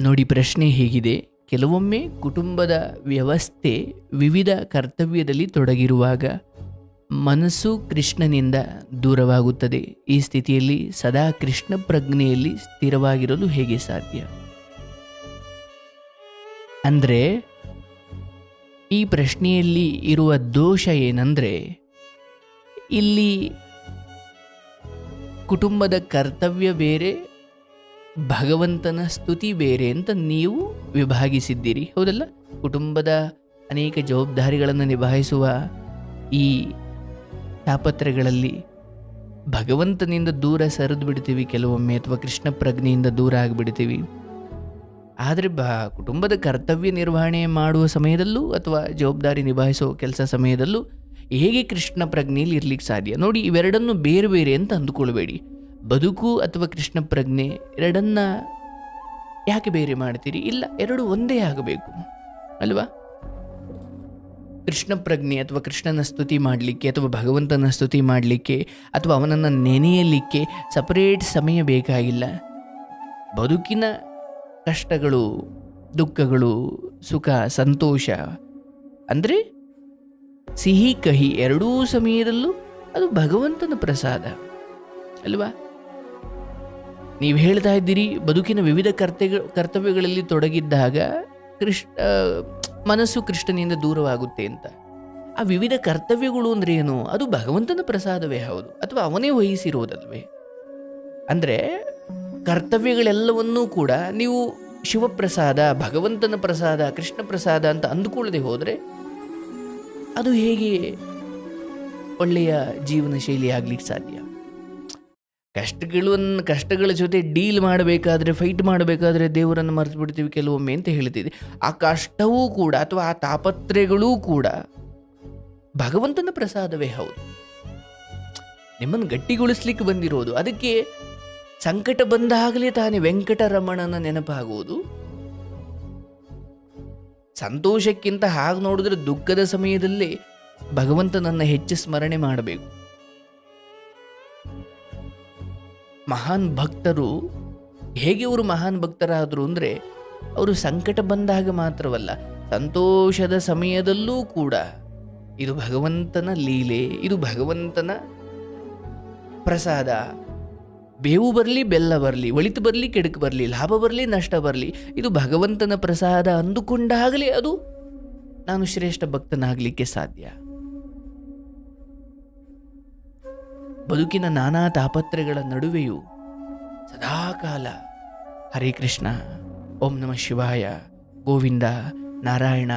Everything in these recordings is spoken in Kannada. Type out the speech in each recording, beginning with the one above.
ನೋಡಿ ಪ್ರಶ್ನೆ ಹೇಗಿದೆ. ಕೆಲವೊಮ್ಮೆ ಕುಟುಂಬದ ವ್ಯವಸ್ಥೆ ವಿವಿಧ ಕರ್ತವ್ಯದಲ್ಲಿ ತೊಡಗಿರುವಾಗ ಮನಸ್ಸು ಕೃಷ್ಣನಿಂದ ದೂರವಾಗುತ್ತದೆ. ಈ ಸ್ಥಿತಿಯಲ್ಲಿ ಸದಾ ಕೃಷ್ಣ ಪ್ರಜ್ಞೆಯಲ್ಲಿ ಸ್ಥಿರವಾಗಿರಲು ಹೇಗೆ ಸಾಧ್ಯ? ಅಂದರೆ ಈ ಪ್ರಶ್ನೆಯಲ್ಲಿ ಇರುವ ದೋಷ ಏನಂದರೆ ಇಲ್ಲಿ ಕುಟುಂಬದ ಕರ್ತವ್ಯ ಬೇರೆ ಭಗವಂತನ ಸ್ತುತಿ ಬೇರೆ ಅಂತ ನೀವು ವಿಭಾಗಿಸಿದ್ದೀರಿ. ಹೌದಲ್ಲ? ಕುಟುಂಬದ ಅನೇಕ ಜವಾಬ್ದಾರಿಗಳನ್ನು ನಿಭಾಯಿಸುವ ಈ ತಾಪತ್ರಗಳಲ್ಲಿ ಭಗವಂತನಿಂದ ದೂರ ಸರಿದು ಬಿಡ್ತೀವಿ, ಕೆಲವೊಮ್ಮೆ ಅಥವಾ ಕೃಷ್ಣ ಪ್ರಜ್ಞೆಯಿಂದ ದೂರ ಆಗಿಬಿಡ್ತೀವಿ. ಆದರೆ ಬ, ಕುಟುಂಬದ ಕರ್ತವ್ಯ ನಿರ್ವಹಣೆ ಮಾಡುವ ಸಮಯದಲ್ಲೂ ಅಥವಾ ಜವಾಬ್ದಾರಿ ನಿಭಾಯಿಸುವ ಕೆಲಸ ಸಮಯದಲ್ಲೂ ಹೇಗೆ ಕೃಷ್ಣ ಪ್ರಜ್ಞೆಯಲ್ಲಿ ಇರ್ಲಿಕ್ಕೆ ಸಾಧ್ಯ? ನೋಡಿ, ಇವೆರಡನ್ನು ಬೇರೆ ಬೇರೆ ಅಂತ ಅಂದುಕೊಳ್ಬೇಡಿ. ಬದುಕು ಅಥವಾ ಕೃಷ್ಣ ಪ್ರಜ್ಞೆ ಎರಡನ್ನ ಯಾಕೆ ಬೇರೆ ಮಾಡ್ತೀರಿ? ಇಲ್ಲ, ಎರಡು ಒಂದೇ ಆಗಬೇಕು. ಅಲ್ವಾ? ಕೃಷ್ಣ ಪ್ರಜ್ಞೆ ಅಥವಾ ಕೃಷ್ಣನ ಸ್ತುತಿ ಮಾಡಲಿಕ್ಕೆ ಅಥವಾ ಭಗವಂತನ ಸ್ತುತಿ ಮಾಡಲಿಕ್ಕೆ ಅಥವಾ ಅವನನ್ನು ನೆನೆಯಲಿಕ್ಕೆ ಸಪರೇಟ್ ಸಮಯ ಬೇಕಾಗಿಲ್ಲ. ಬದುಕಿನ ಕಷ್ಟಗಳು, ದುಃಖಗಳು, ಸುಖ, ಸಂತೋಷ, ಅಂದರೆ ಸಿಹಿ ಕಹಿ ಎರಡೂ ಸಮಯದಲ್ಲೂ ಅದು ಭಗವಂತನ ಪ್ರಸಾದ. ಅಲ್ವಾ? ನೀವು ಹೇಳ್ತಾ ಇದ್ದೀರಿ, ಬದುಕಿನ ವಿವಿಧ ಕರ್ತವ್ಯ, ಕರ್ತವ್ಯಗಳಲ್ಲಿ ತೊಡಗಿದ್ದಾಗ ಕೃಷ್ಣ, ಮನಸ್ಸು ಕೃಷ್ಣನಿಂದ ದೂರವಾಗುತ್ತೆ ಅಂತ. ಆ ವಿವಿಧ ಕರ್ತವ್ಯಗಳು ಅಂದ್ರೆ ಏನು? ಅದು ಭಗವಂತನ ಪ್ರಸಾದವೇ ಹೌದು. ಅಥವಾ ಅವನೇ ವಹಿಸಿರೋದಲ್ವೇ? ಅಂದರೆ ಕರ್ತವ್ಯಗಳೆಲ್ಲವನ್ನೂ ಕೂಡ ನೀವು ಶಿವಪ್ರಸಾದ, ಭಗವಂತನ ಪ್ರಸಾದ, ಕೃಷ್ಣ ಪ್ರಸಾದ ಅಂತ ಅಂದುಕೊಳ್ಳದೆ ಹೋದರೆ ಅದು ಹೇಗೆ ಒಳ್ಳೆಯ ಜೀವನ ಶೈಲಿ ಆಗ್ಲಿಕ್ಕೆ ಸಾಧ್ಯ? ಕಷ್ಟಗಳನ್ನು ಕಷ್ಟಗಳ ಜೊತೆ ಡೀಲ್ ಮಾಡಬೇಕಾದ್ರೆ, ಫೈಟ್ ಮಾಡಬೇಕಾದ್ರೆ ದೇವರನ್ನು ಮರೆತು ಬಿಡ್ತೀವಿ ಕೆಲವೊಮ್ಮೆ ಅಂತ ಹೇಳ್ತಿದೆ ಆ ಕಷ್ಟವೂ ಕೂಡ ಅಥವಾ ಆ ತಾಪತ್ರೆಗಳೂ ಕೂಡ ಭಗವಂತನ ಪ್ರಸಾದವೇ ಹೌದು. ನಿಮ್ಮನ್ನು ಗಟ್ಟಿಗೊಳಿಸ್ಲಿಕ್ಕೆ ಬಂದಿರೋದು. ಅದಕ್ಕೆ ಸಂಕಟ ಬಂದಾಗಲೇ ತಾನೇ ವೆಂಕಟರಮಣನ ನೆನಪಾಗುವುದು ಸಂತೋಷಕ್ಕಿಂತ ಹಾಗೆ ನೋಡಿದ್ರೆ ದುಃಖದ ಸಮಯದಲ್ಲೇ ಭಗವಂತನನ್ನು ಹೆಚ್ಚು ಸ್ಮರಣೆ ಮಾಡಬೇಕು. ಮಹಾನ್ ಭಕ್ತರು, ಹೇಗೆ ಅವರು ಮಹಾನ್ ಭಕ್ತರಾದರು ಅಂದರೆ, ಅವರು ಸಂಕಟ ಬಂದಾಗ ಮಾತ್ರವಲ್ಲ, ಸಂತೋಷದ ಸಮಯದಲ್ಲೂ ಕೂಡ. ಇದು ಭಗವಂತನ ಲೀಲೆ, ಇದು ಭಗವಂತನ ಪ್ರಸಾದ. ಬೇವು ಬರಲಿ, ಬೆಲ್ಲ ಬರಲಿ, ಒಳಿತು ಬರಲಿ, ಕೆಡಕು ಬರಲಿ, ಲಾಭ ಬರಲಿ, ನಷ್ಟ ಬರಲಿ, ಇದು ಭಗವಂತನ ಪ್ರಸಾದ ಅಂದುಕೊಂಡಾಗಲೇ ಅದು ನಾನು ಶ್ರೇಷ್ಠ ಭಕ್ತನಾಗಲಿಕ್ಕೆ ಸಾಧ್ಯ. ಬದುಕಿನ ನಾನಾ ತಾಪತ್ರೆಗಳ ನಡುವೆಯೂ ಸದಾಕಾಲ ಹರೇ ಕೃಷ್ಣ, ಓಂ ನಮಃ ಶಿವಾಯ, ಗೋವಿಂದ ನಾರಾಯಣ,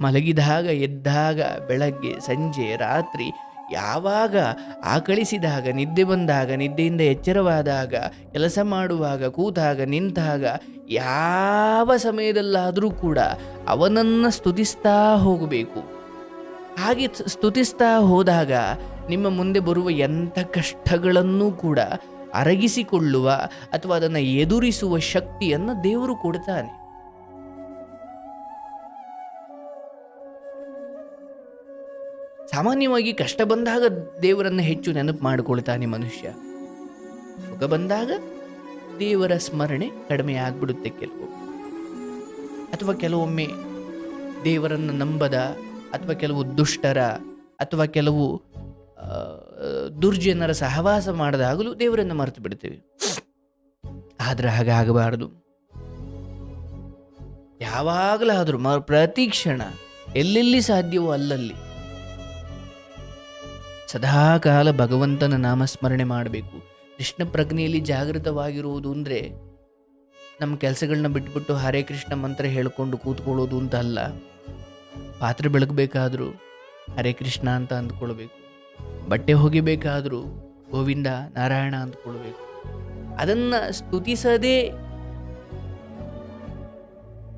ಮಲಗಿದಾಗ, ಎದ್ದಾಗ, ಬೆಳಗ್ಗೆ, ಸಂಜೆ, ರಾತ್ರಿ, ಯಾವಾಗ ಆಕಳಿಸಿದಾಗ, ನಿದ್ದೆ ಬಂದಾಗ, ನಿದ್ದೆಯಿಂದ ಎಚ್ಚರವಾದಾಗ, ಕೆಲಸ ಮಾಡುವಾಗ, ಕೂತಾಗ, ನಿಂತಾಗ, ಯಾವ ಸಮಯದಲ್ಲಾದರೂ ಕೂಡ ಅವನನ್ನು ಸ್ತುತಿಸ್ತಾ ಹೋಗಬೇಕು. ಹಾಗೆ ಸ್ತುತಿಸ್ತಾ ಹೋದಾಗ ನಿಮ್ಮ ಮುಂದೆ ಬರುವ ಎಂಥ ಕಷ್ಟಗಳನ್ನೂ ಕೂಡ ಅರಗಿಸಿಕೊಳ್ಳುವ ಅಥವಾ ಅದನ್ನು ಎದುರಿಸುವ ಶಕ್ತಿಯನ್ನು ದೇವರು ಕೊಡ್ತಾನೆ. ಸಾಮಾನ್ಯವಾಗಿ ಕಷ್ಟ ಬಂದಾಗ ದೇವರನ್ನು ಹೆಚ್ಚು ನೆನಪು ಮಾಡಿಕೊಳ್ತಾನೆ ಮನುಷ್ಯ. ಸುಖ ಬಂದಾಗ ದೇವರ ಸ್ಮರಣೆ ಕಡಿಮೆ ಆಗ್ಬಿಡುತ್ತೆ ಕೆಲವು. ಅಥವಾ ಕೆಲವೊಮ್ಮೆ ದೇವರನ್ನು ನಂಬದ ಅಥವಾ ಕೆಲವು ದುಷ್ಟರ ಅಥವಾ ಕೆಲವು ದುರ್ಜನರ ಸಹವಾಸ ಮಾಡದಾಗಲೂ ದೇವರನ್ನು ಮರೆತು ಬಿಡ್ತೇವೆ ಆದ್ರೆ ಹಾಗಾಗಬಾರದು ಯಾವಾಗಲಾದರೂ ಮ, ಪ್ರತಿ ಕ್ಷಣ, ಎಲ್ಲೆಲ್ಲಿ ಸಾಧ್ಯವೋ ಅಲ್ಲಲ್ಲಿ. ಸದಾಕಾಲ ಭಗವಂತನ ನಾಮಸ್ಮರಣೆ ಮಾಡಬೇಕು. ಕೃಷ್ಣ ಪ್ರಜ್ಞೆಯಲ್ಲಿ ಜಾಗೃತವಾಗಿರುವುದು ಅಂದರೆ ನಮ್ಮ ಕೆಲಸಗಳನ್ನ ಬಿಟ್ಬಿಟ್ಟು ಹರೇ ಕೃಷ್ಣ ಮಂತ್ರ ಹೇಳ್ಕೊಂಡು ಕೂತ್ಕೊಳ್ಳೋದು ಅಂತ ಅಲ್ಲ. ಪಾತ್ರೆ ಬೆಳಗಬೇಕಾದ್ರೂ ಹರೇ ಕೃಷ್ಣ ಅಂತ ಅಂದ್ಕೊಳ್ಬೇಕು. ಬಟ್ಟೆ ಹೋಗಿಬೇಕಾದರೂ ಗೋವಿಂದ ನಾರಾಯಣ ಅಂದ್ಕೊಳ್ಬೇಕು ಅದನ್ನು ಸ್ತುತಿಸದೇ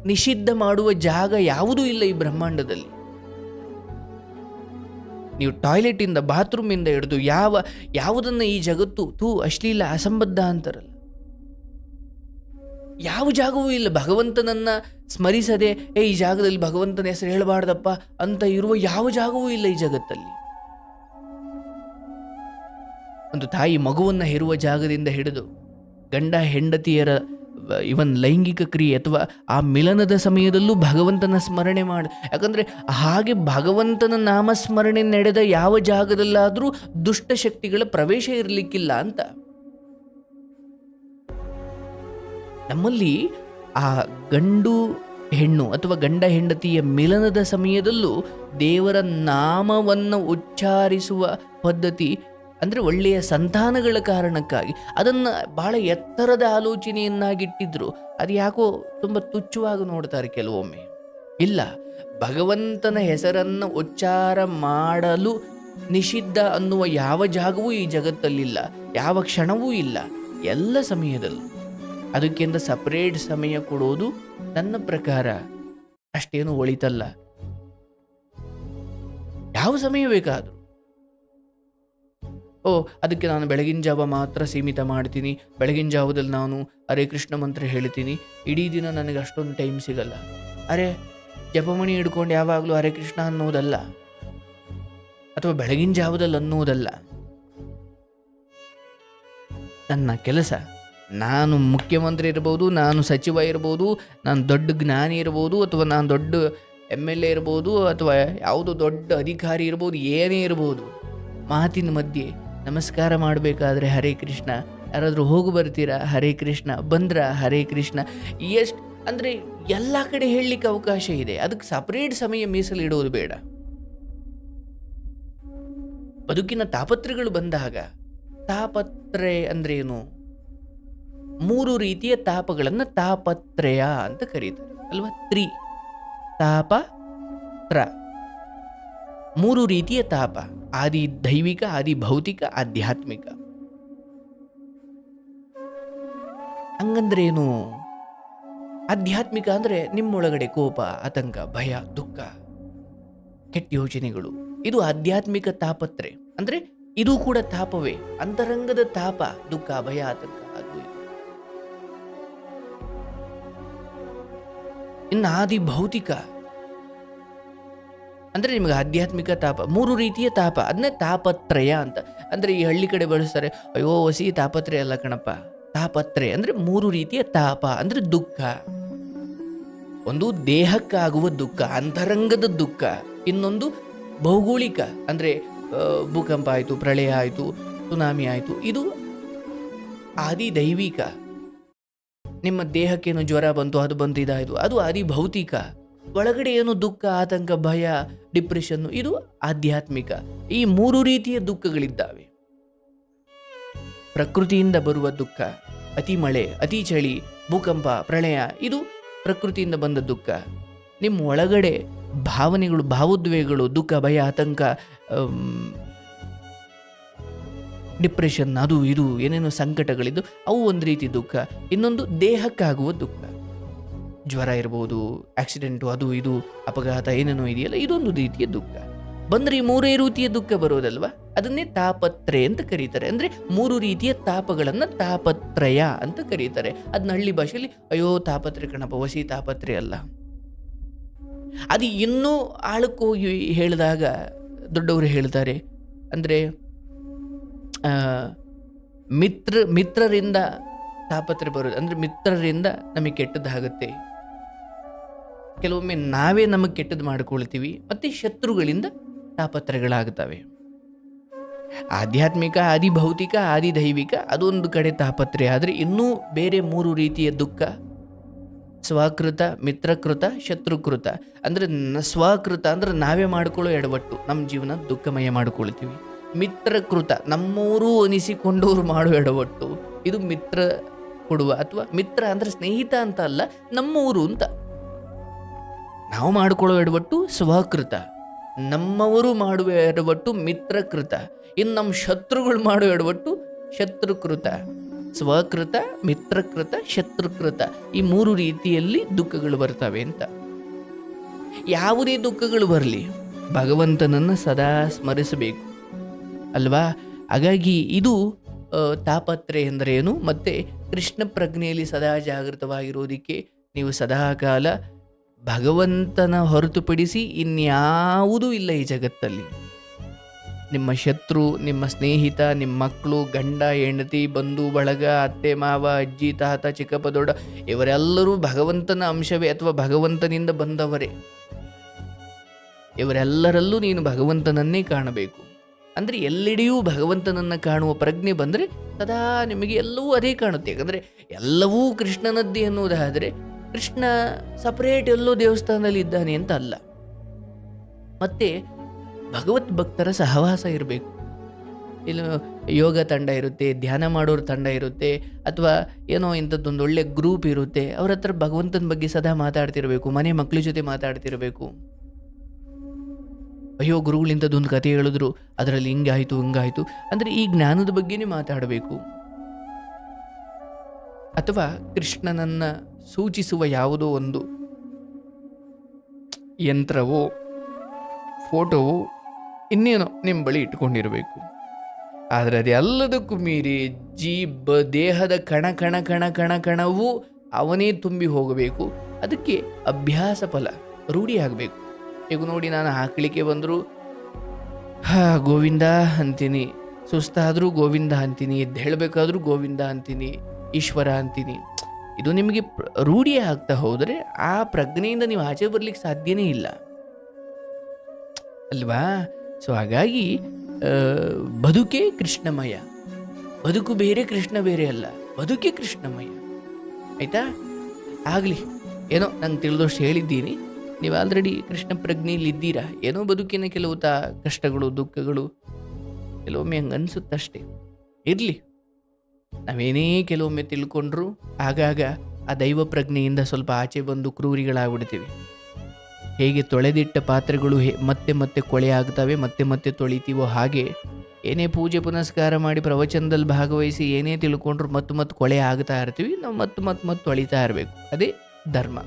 ನಿಷಿದ್ಧ ಮಾಡುವ ಜಾಗ ಯಾವುದೂ ಇಲ್ಲ ಈ ಬ್ರಹ್ಮಾಂಡದಲ್ಲಿ. ನೀವು ಟಾಯ್ಲೆಟಿಂದ ಬಾತ್ರೂಮಿಂದ ಹಿಡಿದು ಯಾವ, ಯಾವುದನ್ನು ಈ ಜಗತ್ತು ತೂ ಅಶ್ಲೀಲ ಅಸಂಬದ್ಧ ಅಂತಾರಲ್ಲ. ಯಾವ ಜಾಗವೂ ಇಲ್ಲ. ಭಗವಂತನನ್ನ ಸ್ಮರಿಸದೆ, ಏ, ಈ ಜಾಗದಲ್ಲಿ ಭಗವಂತನ ಹೆಸರು ಹೇಳಬಾರ್ದಪ್ಪ ಅಂತ ಇರುವ ಯಾವ ಜಾಗವೂ ಇಲ್ಲ ಈ ಜಗತ್ತಲ್ಲಿ. ಒಂದು ತಾಯಿ ಮಗುವನ್ನು ಹೆರುವ ಜಾಗದಿಂದ ಹಿಡಿದು ಗಂಡ ಹೆಂಡತಿಯರ ಇವನ್ ಲೈಂಗಿಕ ಕ್ರಿಯೆ ಅಥವಾ ಆ ಮಿಲನದ ಸಮಯದಲ್ಲೂ ಭಗವಂತನ ಸ್ಮರಣೆ ಮಾಡು. ಯಾಕಂದರೆ ಹಾಗೆ ಭಗವಂತನ ನಾಮಸ್ಮರಣೆ ನಡೆದ ಯಾವ ಜಾಗದಲ್ಲಾದರೂ ದುಷ್ಟಶಕ್ತಿಗಳ ಪ್ರವೇಶ ಇರಲಿಕ್ಕಿಲ್ಲ ಅಂತ. ನಮ್ಮಲ್ಲಿ ಆ ಗಂಡು ಹೆಣ್ಣು ಅಥವಾ ಗಂಡ ಹೆಂಡತಿಯ ಮಿಲನದ ಸಮಯದಲ್ಲೂ ದೇವರ ನಾಮವನ್ನು ಉಚ್ಚಾರಿಸುವ ಪದ್ಧತಿ ಅಂದರೆ ಒಳ್ಳೆಯ ಸಂತಾನಗಳ ಕಾರಣಕ್ಕಾಗಿ. ಅದನ್ನು ಬಹಳ ಎತ್ತರದ ಆಲೋಚನೆಯನ್ನಾಗಿಟ್ಟಿದ್ರು. ಅದು ಯಾಕೋ ತುಂಬ ತುಚ್ಛವಾಗಿ ನೋಡ್ತಾರೆ ಕೆಲವೊಮ್ಮೆ. ಇಲ್ಲ, ಭಗವಂತನ ಹೆಸರನ್ನು ಉಚ್ಚಾರ ಮಾಡಲು ನಿಷಿದ್ಧ ಅನ್ನುವ ಯಾವ ಜಾಗವೂ ಈ ಜಗತ್ತಲ್ಲಿಲ್ಲ. ಯಾವ ಕ್ಷಣವೂ ಇಲ್ಲ. ಎಲ್ಲ ಸಮಯದಲ್ಲೂ. ಅದಕ್ಕಿಂತ ಸಪ್ರೇಟ್ ಸಮಯ ಕೊಡೋದು ನನ್ನ ಪ್ರಕಾರ ಅಷ್ಟೇನು ಒಳಿತಲ್ಲ. ಯಾವ ಸಮಯ ಬೇಕಾದರೂ. ಓ, ಅದಕ್ಕೆ ನಾನು ಬೆಳಗಿನ ಜಾವ ಮಾತ್ರ ಸೀಮಿತ ಮಾಡ್ತೀನಿ. ಬೆಳಗಿನ ಜಾವದಲ್ಲಿ ನಾನು, ಅರೆ ಕೃಷ್ಣ ಮಂತ್ರ ಹೇಳ್ತೀನಿ. ಇಡೀ ದಿನ ನನಗೆ ಅಷ್ಟೊಂದು ಟೈಮ್ ಸಿಗಲ್ಲ. ಅರೆ, ಜಪಮಣಿ ಹಿಡ್ಕೊಂಡು ಯಾವಾಗಲೂ ಹರೇ ಕೃಷ್ಣ ಅನ್ನೋದಲ್ಲ? ಅಥವಾ ಬೆಳಗಿನ ಜಾವದಲ್ಲಿ ಅನ್ನೋದಲ್ಲ? ನನ್ನ ಕೆಲಸ, ನಾನು ಮುಖ್ಯಮಂತ್ರಿ ಇರ್ಬೋದು, ನಾನು ಸಚಿವ ಇರ್ಬೋದು, ನಾನು ದೊಡ್ಡ ಜ್ಞಾನಿ ಇರ್ಬೋದು, ಅಥವಾ ನಾನು ದೊಡ್ಡ ಎಂ ಎಲ್ ಎ ಇರ್ಬೋದು, ಅಥವಾ ಯಾವುದೋ ದೊಡ್ಡ ಅಧಿಕಾರಿ ಇರ್ಬೋದು, ಏನೇ ಇರ್ಬೋದು, ಮಾತಿನ ಮಧ್ಯೆ ನಮಸ್ಕಾರ ಮಾಡಬೇಕಾದ್ರೆ ಹರೇ ಕೃಷ್ಣ. ಯಾರಾದರೂ ಹೋಗಿ ಬರ್ತೀರಾ, ಹರೇ ಕೃಷ್ಣ. ಬಂದ್ರ, ಹರೇ ಕೃಷ್ಣ. ಎಷ್ಟು, ಅಂದರೆ ಎಲ್ಲ ಕಡೆ ಹೇಳಲಿಕ್ಕೆ ಅವಕಾಶ ಇದೆ. ಅದಕ್ಕೆ ಸಪ್ರೇಟ್ ಸಮಯ ಮೀಸಲಿಡೋದು ಬೇಡ. ಬದುಕಿನ ತಾಪತ್ರೆಗಳು ಬಂದಾಗ ತಾಪತ್ರೆ ಅಂದ್ರೆ ಏನು? ಮೂರು ರೀತಿಯ ತಾಪಗಳನ್ನು ತಾಪತ್ರಯ ಅಂತ ಕರೀತಾರೆ. ಅಲ್ವಾ? ತ್ರಿ. ತಾಪ, ತ್ರ. ಮೂರು ರೀತಿಯ ತಾಪ. ಆದಿ ದೈವಿಕ, ಆದಿ ಭೌತಿಕ ಆಧ್ಯಾತ್ಮಿಕ. ಹಂಗಂದ್ರೇನು ಆಧ್ಯಾತ್ಮಿಕ ಅಂದರೆ ನಿಮ್ಮೊಳಗಡೆ ಕೋಪ, ಆತಂಕ, ಭಯ, ದುಃಖ, ಕೆಟ್ಟ ಯೋಚನೆಗಳು ಇದು ಆಧ್ಯಾತ್ಮಿಕ ತಾಪತ್ರೆ. ಅಂದರೆ ಇದು ಕೂಡ ತಾಪವೇ. ಅಂತರಂಗದ ತಾಪ, ದುಃಖ, ಭಯ, ಆತಂಕ ಇದು. ಇನ್ನು ಆದಿ ಭೌತಿಕ ಅಂದ್ರೆ ನಿಮಗೆ ಆಧ್ಯಾತ್ಮಿಕ ತಾಪ, ಮೂರು ರೀತಿಯ ತಾಪ ಅದನ್ನೇ ತಾಪತ್ರಯ ಅಂತ. ಅಂದರೆ ಈ ಹಳ್ಳಿ ಕಡೆ ಬಳಸ್ತಾರೆ, ಅಯ್ಯೋ ಹೊಸಿ ತಾಪತ್ರಯ ಅಲ್ಲ ಕಣಪ್ಪ. ತಾಪತ್ರಯ ಅಂದರೆ ಮೂರು ರೀತಿಯ ತಾಪ, ಅಂದರೆ ದುಃಖ. ಒಂದು ದೇಹಕ್ಕಾಗುವ ದುಃಖ, ಅಂತರಂಗದ ದುಃಖ. ಇನ್ನೊಂದು ಭೌಗೋಳಿಕ, ಅಂದರೆ ಭೂಕಂಪ ಆಯಿತು, ಪ್ರಳಯ ಆಯಿತು, ಸುನಾಮಿ ಆಯಿತು, ಇದು ಆದಿ ದೈವಿಕ ನಿಮ್ಮ ದೇಹಕ್ಕೇನು ಜ್ವರ ಬಂತು, ಅದು ಬಂತು, ಇದಾಯಿತು, ಅದು ಆದಿ ಭೌತಿಕ ಒಳಗಡೆ ಏನು ದುಃಖ, ಆತಂಕ, ಭಯ ಡಿಪ್ರೆಷನ್ ಇದು ಆಧ್ಯಾತ್ಮಿಕ. ಈ ಮೂರು ರೀತಿಯ ದುಃಖಗಳಿದ್ದಾವೆ. ಪ್ರಕೃತಿಯಿಂದ ಬರುವ ದುಃಖ, ಅತಿ ಮಳೆ, ಅತಿ ಚಳಿ, ಭೂಕಂಪ, ಪ್ರಳಯ, ಇದು ಪ್ರಕೃತಿಯಿಂದ ಬಂದ ದುಃಖ. ನಿಮ್ಮ ಒಳಗಡೆ ಭಾವನೆಗಳು, ಭಾವೋದ್ವೇಗಗಳು, ದುಃಖ, ಭಯ, ಆತಂಕ ಡಿಪ್ರೆಷನ್ ಅದು ಇದು, ಏನೇನು ಸಂಕಟಗಳಿದ್ದು, ಅವು ಒಂದು ರೀತಿ ದುಃಖ. ಇನ್ನೊಂದು ದೇಹಕ್ಕಾಗುವ ದುಃಖ. ಜ್ವರ ಇರ್ಬೋದು ಆಕ್ಸಿಡೆಂಟು ಅದು ಇದು, ಅಪಘಾತ, ಏನೇನೋ ಇದೆಯಲ್ಲ, ಇದೊಂದು ರೀತಿಯ ದುಃಖ. ಬಂದರೆ ಈ ಮೂರೇ ರೀತಿಯ ದುಃಖ ಬರೋದಲ್ವಾ? ಅದನ್ನೇ ತಾಪತ್ರೆ ಅಂತ ಕರೀತಾರೆ. ಅಂದರೆ ಮೂರು ರೀತಿಯ ತಾಪಗಳನ್ನು ತಾಪತ್ರಯ ಅಂತ ಕರೀತಾರೆ. ಅದನ್ನ ಹಳ್ಳಿ ಭಾಷೆಯಲ್ಲಿ, ಅಯ್ಯೋ ತಾಪತ್ರೆ ಕಣಪ್ಪ, ವಸಿ ತಾಪತ್ರೆ ಅಲ್ಲ. ಅದು ಇನ್ನೂ ಆಳಕ್ಕೋಗಿ ಹೇಳಿದಾಗ ದೊಡ್ಡವರು ಹೇಳ್ತಾರೆ. ಅಂದರೆ ಮಿತ್ರ, ಮಿತ್ರರಿಂದ ತಾಪತ್ರೆ ಬರೋದು, ಅಂದರೆ ಮಿತ್ರರಿಂದ ನಮಗೆ ಕೆಟ್ಟದ್ದಾಗುತ್ತೆ. ಕೆಲವೊಮ್ಮೆ ನಾವೇ ನಮಗೆ ಕೆಟ್ಟದ್ದು ಮಾಡಿಕೊಳ್ತೀವಿ, ಮತ್ತು ಶತ್ರುಗಳಿಂದ ತಾಪತ್ರೆಗಳಾಗ್ತವೆ ಆಧ್ಯಾತ್ಮಿಕ ಆದಿ ಭೌತಿಕ ಆದಿ ದೈವಿಕ ಅದೊಂದು ಕಡೆ ತಾಪತ್ರೆ ಆದರೆ ಇನ್ನೂ ಬೇರೆ ಮೂರು ರೀತಿಯ ದುಃಖ. ಸ್ವಕೃತ, ಮಿತ್ರಕೃತ, ಶತ್ರುಕೃತ. ಅಂದರೆ ಸ್ವಕೃತ ಅಂದ್ರೆ ನಾವೇ ಮಾಡ್ಕೊಳ್ಳೋ ಎಡವಟ್ಟು. ನಮ್ಮ ಜೀವನ ದುಃಖಮಯ ಮಾಡ್ಕೊಳ್ತೀವಿ. ಮಿತ್ರಕೃತ ನಮ್ಮವರು ಅನಿಸಿಕೊಂಡವರು ಮಾಡೋ ಎಡವಟ್ಟು. ಇದು ಮಿತ್ರ ಕೊಡುವ ಅಥವಾ ಮಿತ್ರ ಅಂದ್ರೆ ಸ್ನೇಹಿತ ಅಂತ ಅಲ್ಲ, ನಮ್ಮೂರು ಅಂತ. ನಾವು ಮಾಡ್ಕೊಳ್ಳೋ ಎಡವಟ್ಟು ಸ್ವಕೃತ. ನಮ್ಮವರು ಮಾಡುವ ಎಡವಟ್ಟು ಮಿತ್ರಕೃತ. ಇನ್ನು ನಮ್ಮ ಶತ್ರುಗಳು ಮಾಡುವ ಎಡವಟ್ಟು ಶತ್ರುಕೃತ. ಸ್ವಕೃತ, ಮಿತ್ರಕೃತ, ಶತ್ರುಕೃತ ಈ ಮೂರು ರೀತಿಯಲ್ಲಿ ದುಃಖಗಳು ಬರ್ತವೆ ಅಂತ. ಯಾವುದೇ ದುಃಖಗಳು ಬರಲಿ? ಭಗವಂತನನ್ನು ಸದಾ ಸ್ಮರಿಸಬೇಕು. ಅಲ್ವಾ? ಹಾಗಾಗಿ ಇದು ತಾಪತ್ರೆ ಎಂದರೇನು ಮತ್ತು ಕೃಷ್ಣ ಪ್ರಜ್ಞೆಯಲ್ಲಿ ಸದಾ ಜಾಗೃತವಾಗಿರೋದಕ್ಕೆ ನೀವು ಸದಾಕಾಲ ಭಗವಂತನ ಹೊರತುಪಡಿಸಿ ಇನ್ಯಾವುದೂ ಇಲ್ಲ ಈ ಜಗತ್ತಲ್ಲಿ. ನಿಮ್ಮ ಶತ್ರು, ನಿಮ್ಮ ಸ್ನೇಹಿತ, ನಿಮ್ಮ ಮಕ್ಕಳು ಗಂಡ, ಹೆಂಡತಿ, ಬಂಧು, ಬಳಗ, ಅತ್ತೆ, ಮಾವ, ಅಜ್ಜಿ, ತಾತ, ಚಿಕ್ಕಪ್ಪ, ದೊಡ್ಡ, ಇವರೆಲ್ಲರೂ ಭಗವಂತನ ಅಂಶವೇ ಅಥವಾ ಭಗವಂತನಿಂದ ಬಂದವರೇ. ಇವರೆಲ್ಲರಲ್ಲೂ ನೀನು ಭಗವಂತನನ್ನೇ ಕಾಣಬೇಕು. ಅಂದರೆ ಎಲ್ಲೆಡೆಯೂ ಭಗವಂತನನ್ನು ಕಾಣುವ ಪ್ರಜ್ಞೆ ಬಂದರೆ ಸದಾ ನಿಮಗೆ ಎಲ್ಲವೂ ಅದೇ ಕಾಣುತ್ತೆ. ಯಾಕಂದರೆ ಎಲ್ಲವೂ ಕೃಷ್ಣನದ್ದೇ ಅನ್ನುವುದಾದರೆ ಕೃಷ್ಣ ಸಪರೇಟ್ ಎಲ್ಲೋ ದೇವಸ್ಥಾನದಲ್ಲಿ ಇದ್ದಾನೆ ಅಂತ ಅಲ್ಲ ಮತ್ತೆ ಭಗವತ್ ಭಕ್ತರ ಸಹವಾಸ ಇರಬೇಕು. ಇಲ್ಲ, ಯೋಗ ತಂಡ ಇರುತ್ತೆ, ಧ್ಯಾನ ಮಾಡೋರ ತಂಡ ಇರುತ್ತೆ, ಅಥವಾ ಏನೋ ಇಂಥದ್ದೊಂದು ಒಳ್ಳೆ ಗ್ರೂಪ್ ಇರುತ್ತೆ, ಅವ್ರ ಹತ್ರ ಭಗವಂತನ ಬಗ್ಗೆ ಸದಾ ಮಾತಾಡ್ತಿರಬೇಕು, ಮನೆ ಮಕ್ಕಳ ಜೊತೆ ಮಾತಾಡ್ತಿರಬೇಕು. ಅಯ್ಯೋ, ಗುರುಗಳು ಕಥೆ ಹೇಳಿದ್ರು, ಅದರಲ್ಲಿ ಹಿಂಗಾಯಿತು ಹಿಂಗಾಯ್ತು ಅಂದರೆ ಈ ಜ್ಞಾನದ ಬಗ್ಗೆನೇ ಮಾತಾಡಬೇಕು. ಅಥವಾ ಕೃಷ್ಣನನ್ನ ಸೂಚಿಸುವ ಯಾವುದೋ ಒಂದು ಯಂತ್ರವೋ, ಫೋಟೋವೋ ಇನ್ನೇನೋ ನಿಮ್ಮ ಬಳಿ ಇಟ್ಕೊಂಡಿರಬೇಕು. ಆದರೆ ಅದೆಲ್ಲದಕ್ಕೂ ಮೀರಿ ಜೀಬ್, ದೇಹದ ಕಣ ಕಣ ಕಣ ಕಣ, ಕಣವೂ ಅವನೇ ತುಂಬಿ ಹೋಗಬೇಕು. ಅದಕ್ಕೆ ಅಭ್ಯಾಸ ಫಲ ರೂಢಿಯಾಗಬೇಕು ಈಗ ನೋಡಿ ನಾನು ಹಾಕ್ಲಿಕ್ಕೆ ಬಂದರೂ, ಹಾ, ಗೋವಿಂದ ಅಂತೀನಿ. ಸುಸ್ತಾದರೂ ಗೋವಿಂದ ಅಂತೀನಿ. ಎದ್ದು ಹೇಳಬೇಕಾದ್ರೂ ಗೋವಿಂದ ಅಂತೀನಿ. ಈಶ್ವರ ಅಂತೀನಿ. ಇದು ನಿಮಗೆ ರೂಢಿ ಆಗ್ತಾ ಹೋದರೆ ಆ ಪ್ರಜ್ಞೆಯಿಂದ ನೀವು ಆಚೆ ಬರ್ಲಿಕ್ಕೆ ಸಾಧ್ಯನೇ ಇಲ್ಲ. ಅಲ್ವಾ? ಸೊ ಹಾಗಾಗಿ ಬದುಕೇ ಕೃಷ್ಣಮಯ. ಬದುಕು ಬೇರೆ, ಕೃಷ್ಣ ಬೇರೆ ಅಲ್ಲ. ಬದುಕೇ ಕೃಷ್ಣಮಯ. ಆಯ್ತಾ? ಆಗಲಿ. ಏನೋ ನಂಗೆ ತಿಳಿದೋಷ್ಟು ಹೇಳಿದ್ದೀನಿ. ನೀವು ಆಲ್ರೆಡಿ ಕೃಷ್ಣ ಪ್ರಜ್ಞೆಯಲ್ಲಿ ಇದ್ದೀರಾ? ಏನೋ ಬದುಕಿನ ಕೆಲವು ತಾ, ಕಷ್ಟಗಳು, ದುಃಖಗಳು, ಕೆಲವೊಮ್ಮೆ ಹಂಗೆ ಅನಿಸುತ್ತಷ್ಟೇ ಇರಲಿ. ನಾವೇನೇ ಕೆಲವೊಮ್ಮೆ ತಿಳ್ಕೊಂಡ್ರು, ಆಗಾಗ ಆ ದೈವ ಪ್ರಜ್ಞೆಯಿಂದ ಸ್ವಲ್ಪ ಆಚೆ ಬಂದು ಕ್ರೂರಿಗಳಾಗ್ಬಿಡ್ತೀವಿ. ಹೇಗೆ ತೊಳೆದಿಟ್ಟ ಪಾತ್ರೆಗಳು ಮತ್ತೆ ಮತ್ತೆ ಕೊಳೆ ಆಗ್ತವೆ, ಮತ್ತೆ ಮತ್ತೆ ತೊಳಿತೀವೋ ಹಾಗೆ, ಏನೇ ಪೂಜೆ ಪುನಸ್ಕಾರ ಮಾಡಿ ಪ್ರವಚನದಲ್ಲಿ ಭಾಗವಹಿಸಿ ಏನೇ ತಿಳ್ಕೊಂಡ್ರು ಮತ್ತೆ ಮತ್ತೆ ಕೊಳೆ ಆಗ್ತಾ ಇರ್ತೀವಿ, ನಾವು ಮತ್ತೆ ಮತ್ತೆ ಮತ್ತೆ ತೊಳಿತಾ ಇರಬೇಕು. ಅದೇ ಧರ್ಮ.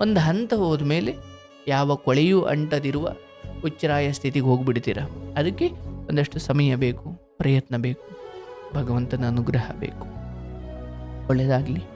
ಒಂದು ಹಂತ ಹೋದ್ಮೇಲೆ ಯಾವ ಕೊಳೆಯೂ ಅಂಟದಿರುವ ಉಚ್ಚರಾಯ ಸ್ಥಿತಿಗೆ ಹೋಗಿಬಿಡ್ತೀರ. ಅದಕ್ಕೆ ಒಂದಷ್ಟು ಸಮಯ ಬೇಕು, ಪ್ರಯತ್ನ ಬೇಕು. ಭಗವಂತನ ಅನುಗ್ರಹ ಬೇಕು. ಒಳ್ಳೆಯದಾಗಲಿ